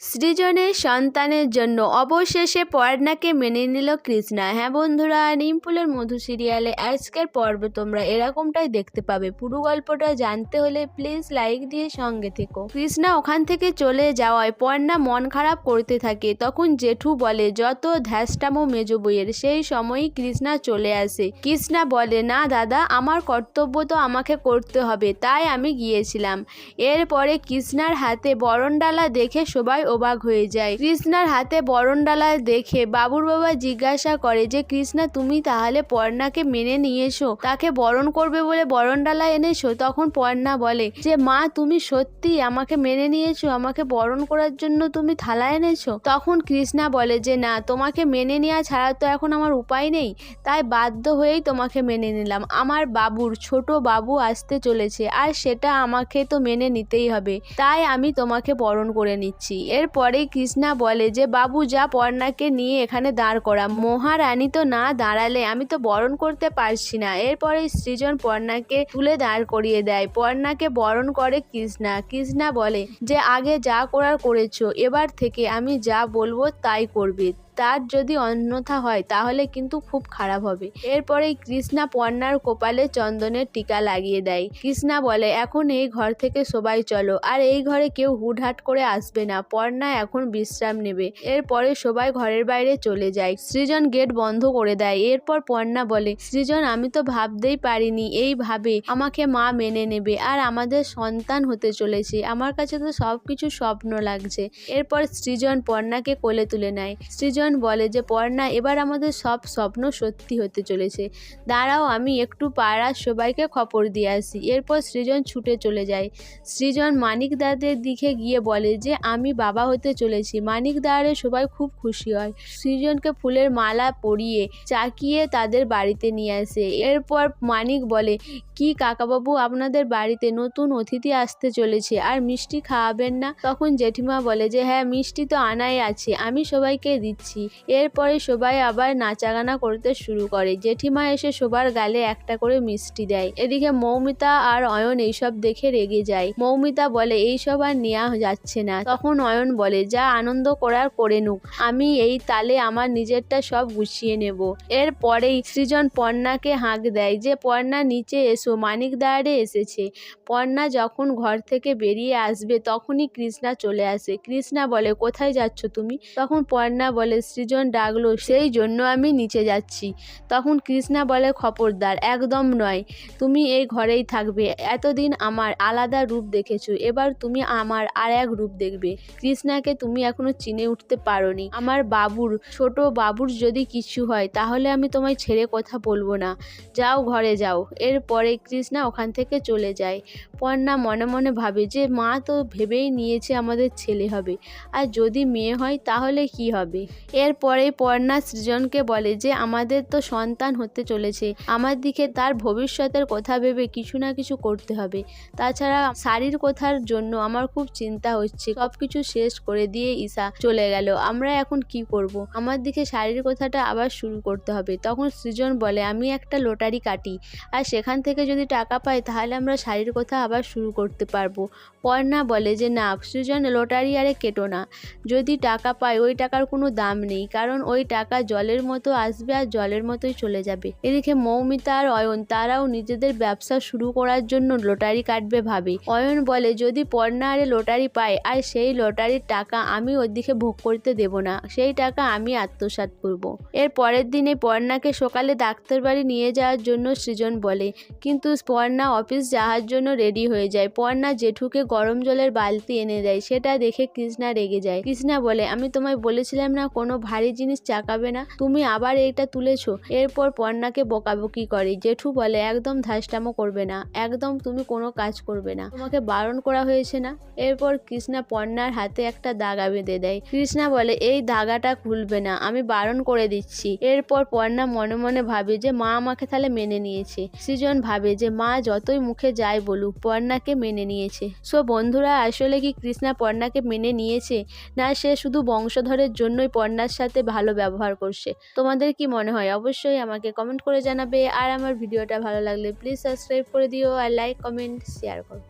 সৃজনের সন্তানের জন্য অবশেষে পর্ণাকে মেনে নিল কৃষ্ণা। হ্যাঁ বন্ধুরা নিমপুলের মধু সিরিয়ালে আজকের পর্বে তোমরা এরকমটাই দেখতে পাবে। পুরো গল্পটা জানতে হলে প্লিজ লাইক দিয়ে সঙ্গে থেকো। কৃষ্ণা ওখান থেকে চলে যাওয়ায় পর্ণা মন খারাপ করতে থাকে। তখন জেঠু বলে, যত ধ্যাসটামো মেজো বইয়ের, সেই সময়ই কৃষ্ণা চলে আসে। কৃষ্ণা বলে, না দাদা, আমার কর্তব্য তো আমাকে করতে হবে, তাই আমি গিয়েছিলাম। এরপরে কৃষ্ণার হাতে বরণডালা দেখে সবাই অবাক হয়ে যায়। কৃষ্ণার হাতে বরণডালা দেখে বাবুর বাবা জিজ্ঞাসা করে যে, কৃষ্ণা, তুমি তাহলে পর্ণাকে মেনে নিয়েছো তাকে বরণ করবে বলে বরণডালা এনেছো? তখন পর্ণা বলে, যে, মা, তুমি সত্যি আমাকে মেনে নিয়েছো। আমাকে বরণ করার জন্য তুমি থালা এনেছো? তখন কৃষ্ণা বলে, যে, না, তোমাকে মেনে নেওয়া ছাড়া তো এখন আমার উপায় নেই। তাই বাধ্য হয়েই তোমাকে মেনে নিলাম। আমার বাবুর ছোট বাবু আসতে চলেছে, আর সেটা আমাকে তো মেনে নিতেই হবে। তাই আমি তোমাকে বরণ করে নিচ্ছি। এরপরেই কৃষ্ণা বলে যে, বাবু, যা পর্ণাকে নিয়ে এখানে দাঁড় করা। মহারানী তো না দাঁড়ালে আমি তো বরণ করতে পারছি না। এরপরে সৃজন পর্ণাকে তুলে দাঁড় করিয়ে দেয়। পর্ণাকে বরণ করে কৃষ্ণা। কৃষ্ণা বলে যে, আগে যা করার করেছ, এবার থেকে আমি যা বলব তাই করবে। তার যদি অন্যথা হয়, তাহলে কিন্তু খুব খারাপ হবে। এরপরেই কৃষ্ণা পর্ণার কপালে চন্দনের টিকা লাগিয়ে দেয়। কৃষ্ণা বলে, এখন এই ঘর থেকে সবাই চলো। আর এই ঘরে কেউ হুটহাট করে আসবে না। পর্ণা এখন বিশ্রাম নেবে। এরপরে সবাই ঘরের বাইরে চলে যায়। সৃজন গেট বন্ধ করে দেয়। এরপর পর্ণা বলে, সৃজন, আমি তো ভাবতেই পারিনি। এইভাবে আমাকে মা মেনে নেবে আর আমাদের সন্তান হতে চলেছে। আমার কাছে তো সব কিছু স্বপ্ন লাগছে। এরপর সৃজন পর্ণাকে কোলে তুলে নেয়। সৃজন বলে যে, পর্ণা, এবার আমাদের সব স্বপ্ন সত্যি হতে চলেছে। দাঁড়াও, আমি একটু পাড়ার সবাইকে খবর দিয়ে আসি। এরপর সৃজন ছুটে চলে যায়। সৃজন মানিক দাদের দিকে গিয়ে বলে যে, আমি বাবা হতে চলেছি। মানিক দাঁড়ে সবাই খুব খুশি হয়। সৃজনকে ফুলের মালা পরিয়ে চাকিয়ে তাদের বাড়িতে নিয়ে আসে। এরপর মানিক বলে, কি কাকাবাবু, আপনাদের বাড়িতে নতুন অতিথি আসতে চলেছে আর মিষ্টি খাওয়াবেন না? তখন জেঠিমা বলে যে হ্যাঁ মিষ্টি তো আনাই আছে। আমি সবাইকে দিচ্ছি। এরপরে সবাই আবার নাচাগানা করতে শুরু করে। জেঠিমা এসে সবার গালে একটা করে মিষ্টি দেয়। এদিকে মৌমিতা আর অয়ন এইসব দেখে রেগে যায়। মৌমিতা বলে, এইসব আর নেওয়া যাচ্ছে না। তখন অয়ন বলে, যা আনন্দ করার করে নুক। আমি এই তালে আমার নিজেরটা সব গুছিয়ে নেব। এরপরেই সৃজন পর্ণাকে হাঁক দেয় যে, পর্ণা, নিচে এসো। মানিক দাঁড়ে এসেছে। পর্ণা যখন ঘর থেকে বেরিয়ে আসবে, তখনই কৃষ্ণা চলে আসে। কৃষ্ণা বলে, কোথায় যাচ্ছ তুমি? তখন পর্ণা বলে সৃজন ডাকলো, সেই জন্য আমি নিচে যাচ্ছি। তখন কৃষ্ণা বলে, খবরদার, একদম নয়। তুমি এই ঘরেই থাকবে। এতদিন আমার আলাদা রূপ দেখেছ। এবার তুমি আমার আর এক রূপ দেখবে। কৃষ্ণাকে তুমি এখনও চিনে উঠতে পারোনি। আমার বাবুর, ছোট বাবুর যদি কিছু হয়, তাহলে আমি তোমায় ছেড়ে কথা বলব না। যাও ঘরে যাও। এরপরে কৃষ্ণা ওখান থেকে চলে যায়। পর্ণা মনে মনে ভাবে যে, মা তো ভেবেই নিয়েছে আমাদের ছেলে হবে। আর যদি মেয়ে হয়, তাহলে কি হবে? এরপরেই পর্ণা সৃজনকে বলে যে, আমাদের তো সন্তান হতে চলেছে। আমার দিকে তার ভবিষ্যতের কথা ভেবে কিছু না কিছু করতে হবে। তাছাড়া শাড়ির কথার জন্য আমার খুব চিন্তা হচ্ছে। সব কিছু শেষ করে দিয়ে ঈশা চলে গেল। আমরা এখন কি করব। আমার দিকে শাড়ির কথাটা আবার শুরু করতে হবে। তখন সৃজন বলে, আমি একটা লটারি কাটি। আর সেখান থেকে যদি টাকা পাই, তাহলে আমরা শাড়ির কথা আবার শুরু করতে পারব। পর্ণা বলে যে, না, সৃজন, লটারি আরে কেটো না। যদি টাকা পায়, ওই টাকার কোনো দাম নেই, কারণ ওই টাকা জলের মতো আসবে আর জলের মতোই চলে যাবে। এদিকে মৌমিতা আর অয়ন, তারাও নিজেদের ব্যবসা শুরু করার জন্য লটারি কাটবে ভাবে। অয়ন বলে, যদি পর্ণা আরে লটারি পায়, আর সেই লটারির টাকা আমি ওর দিকে ভোগ করতে দেব না, সেই টাকা আমি আত্মসাৎ করব। এর পরের দিনে পর্ণাকে সকালে ডাক্তার বাড়ি নিয়ে যাওয়ার জন্য সৃজন বলে, কিন্তু পর্ণা অফিস যাওয়ার জন্য রেডি হয়ে যায়। পর্ণা জেঠুকে গরম জলের বালতি এনে দেয়, সেটা দেখে কৃষ্ণা রেগে যায়। কৃষ্ণা বলে, আমি তোমায় বলেছিলাম না কোনো ভারী জিনিস চাকাবে না। তুমি আবার এইটা তুলেছো। এরপর পর্ণাকে বকাবকি করে। জেঠু বলে, একদম ধাসটামো করবে না। একদম তুমি কোনো কাজ করবে না। তোমাকে বারণ করা হয়েছে না? এরপর কৃষ্ণা পর্ণার হাতে একটা দাগা বেঁধে দেয়। কৃষ্ণা বলে, এই দাগাটা খুলবে না। আমি বারণ করে দিচ্ছি। এরপর পর্ণা মনে মনে ভাবে যে, মা আমাকে তাহলে মেনে নিয়েছে। সৃজন ভাবে যে, মা যতই মুখে যায় বলুক পর্ণাকে মেনে নিয়েছে। সো বন্ধুরা, আসলে কি কৃষ্ণা পর্ণাকে মেনে নিয়েছে? না, সে শুধু বংশধরের জন্যই পর্ণার সাথে ভালো ব্যবহার করছে। তোমাদের কি মনে হয়? অবশ্যই আমাকে কমেন্ট করে জানাবে। আর আমার ভিডিওটা ভালো লাগলে প্লিজ সাবস্ক্রাইব করে দিও। আর লাইক কমেন্ট শেয়ার করো।